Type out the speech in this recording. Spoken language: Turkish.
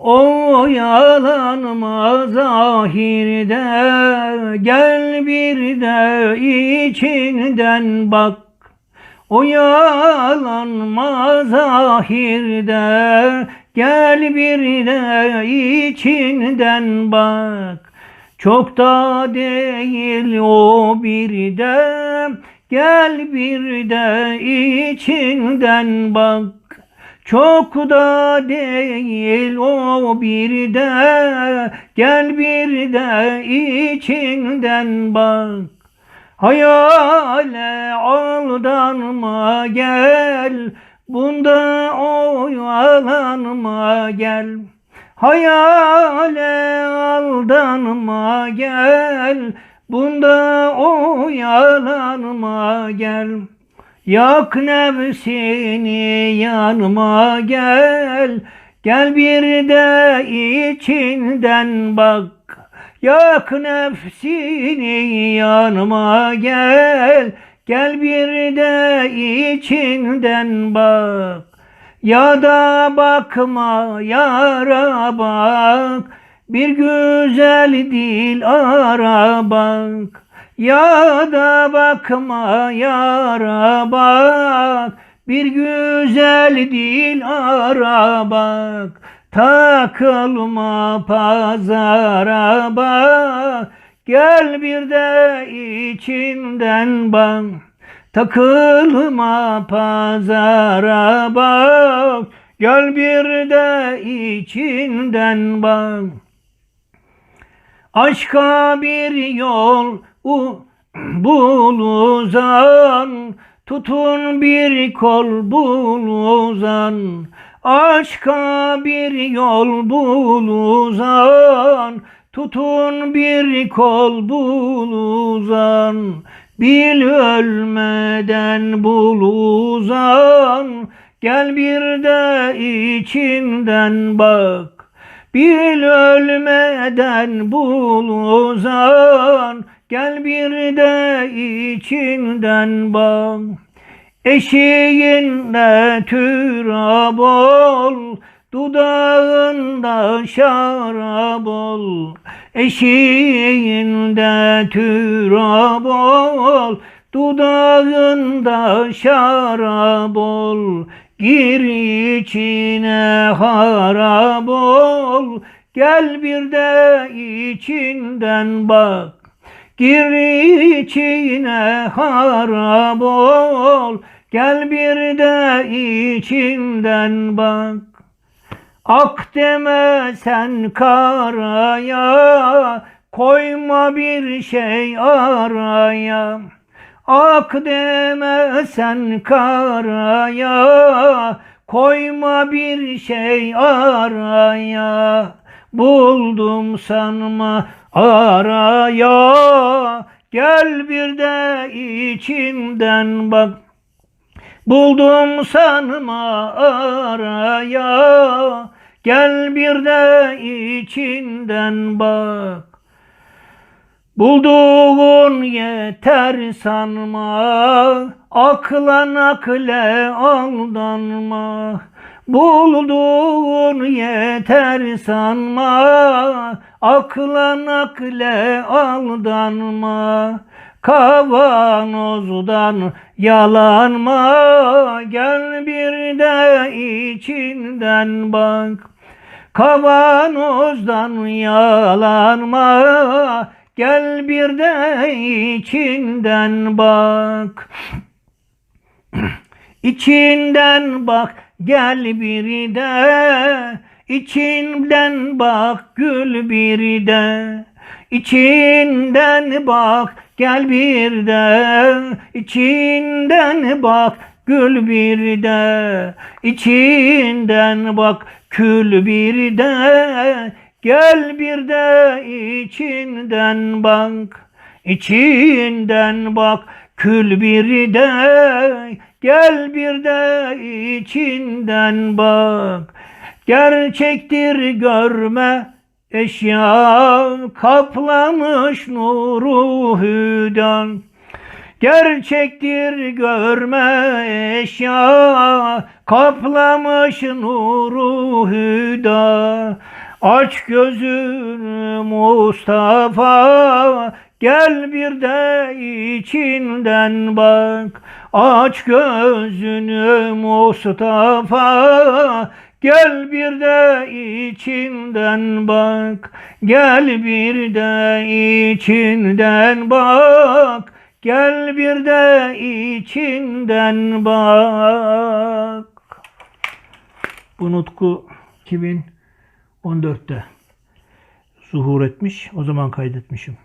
O yalanma zahirde gel bir de içinden bak. O yalanma zahirde gel bir de içinden bak. Çok da değil o bir de gel bir de içinden bak. Çok da değil o bir de gel bir de içinden bak. Hayale aldanma gel bunda oyalanma gel. Hayale aldanma gel bunda oyalanma gel. Yak nefsini yanıma gel. Gel bir de içinden bak. Yak nefsini yanıma gel. Gel bir de içinden bak. Ya da bakma yara bak. Bir güzel dil ara bak ya da bakma yara bak Bir güzel dil ara bak. Takılma pazara bak Gel bir de içinden bak. Takılma pazara bak Gel bir de içinden bak. Aşka bir yol u bul uzan Tutun bir kol bul uzan Aşka bir yol bul uzan Tutun bir kol bul uzan Bil ölmeden bul uzan Gel bir de içinden bak. Bil ölmeden bul uzan Gel bir de içinden bak Eşiğinde türab ol Dudağında şarap ol Eşiğinde türab ol Dudağında şarap ol Gir içine harap ol Gel bir de içinden bak Gir içine harap ol. Gel bir de içinden bak. Ak deme sen karaya. Koyma bir şey araya. Ak deme sen karaya. Koyma bir şey araya Buldum sanma araya. Gel bir de içimden bak. Buldum sanma araya. Gel bir de içinden bak. Bulduğun yeter sanma. Akla nakle aldanma Bulduğun yeter sanma Akla nakle aldanma. Kavanozdan yalanma Gel bir de içinden bak. Kavanozdan yalanma Gel bir de içinden bak. İçinden bak gel bir de İçinden bak gül bir de. İçinden bak gel bir de. İçinden bak gül bir de. İçinden bak kül bir de. Gel bir de içinden bak. İçinden bak kül bir de Gel bir de içinden bak. Gerçektir görme eşya Kaplamış nuru hüdan. Gerçektir görme eşya Kaplamış nuru hüda Aç gözünü Mustafa Gel bir de içinden bak. Aç gözünü Mustafa Gel bir de içinden bak. Gel bir de içinden bak. Gel bir de içinden bak. Bu nutku 2014'te zuhur etmiş. O zaman kaydetmişim.